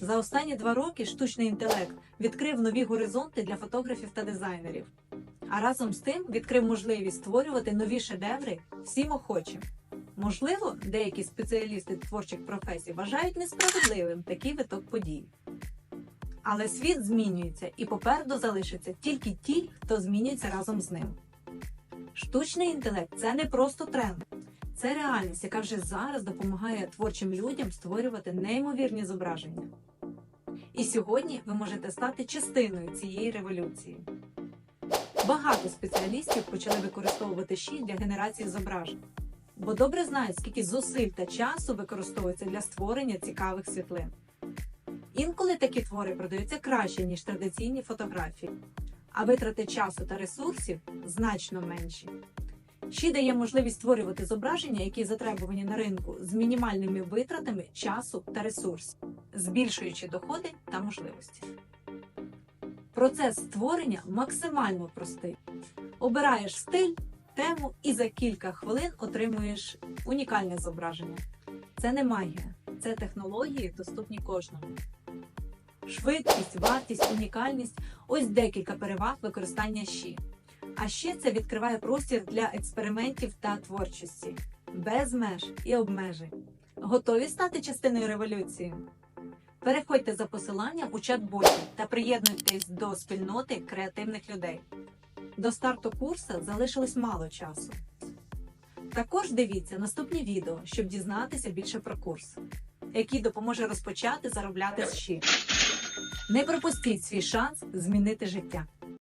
За останні два роки штучний інтелект відкрив нові горизонти для фотографів та дизайнерів, а разом з тим відкрив можливість створювати нові шедеври всім охочим. Можливо, деякі спеціалісти творчих професій вважають несправедливим такий виток подій. Але світ змінюється і попереду залишаться тільки ті, хто змінюється разом з ним. Штучний інтелект це не просто тренд, це реальність, яка вже зараз допомагає творчим людям створювати неймовірні зображення. І сьогодні ви можете стати частиною цієї революції. Багато спеціалістів почали використовувати щі для генерації зображень, бо добре знають, скільки зусиль та часу використовується для створення цікавих світлин. Інколи такі твори продаються краще, ніж традиційні фотографії, а витрати часу та ресурсів значно менші. Ще дає можливість створювати зображення, які затребувані на ринку з мінімальними витратами часу та ресурсів, збільшуючи доходи та можливості. Процес створення максимально простий. Обираєш стиль, тему і за кілька хвилин отримуєш унікальне зображення. Це не магія, це технології, доступні кожному. Швидкість, вартість, унікальність ось декілька переваг використання щі. А ще це відкриває простір для експериментів та творчості, без меж і обмежень. Готові стати частиною революції? Переходьте за посиланням у чат-боті та приєднуйтесь до спільноти креативних людей. До старту курсу залишилось мало часу. Також дивіться наступні відео, щоб дізнатися більше про курс, який допоможе розпочати заробляти з щі. Не пропустіть свій шанс змінити життя.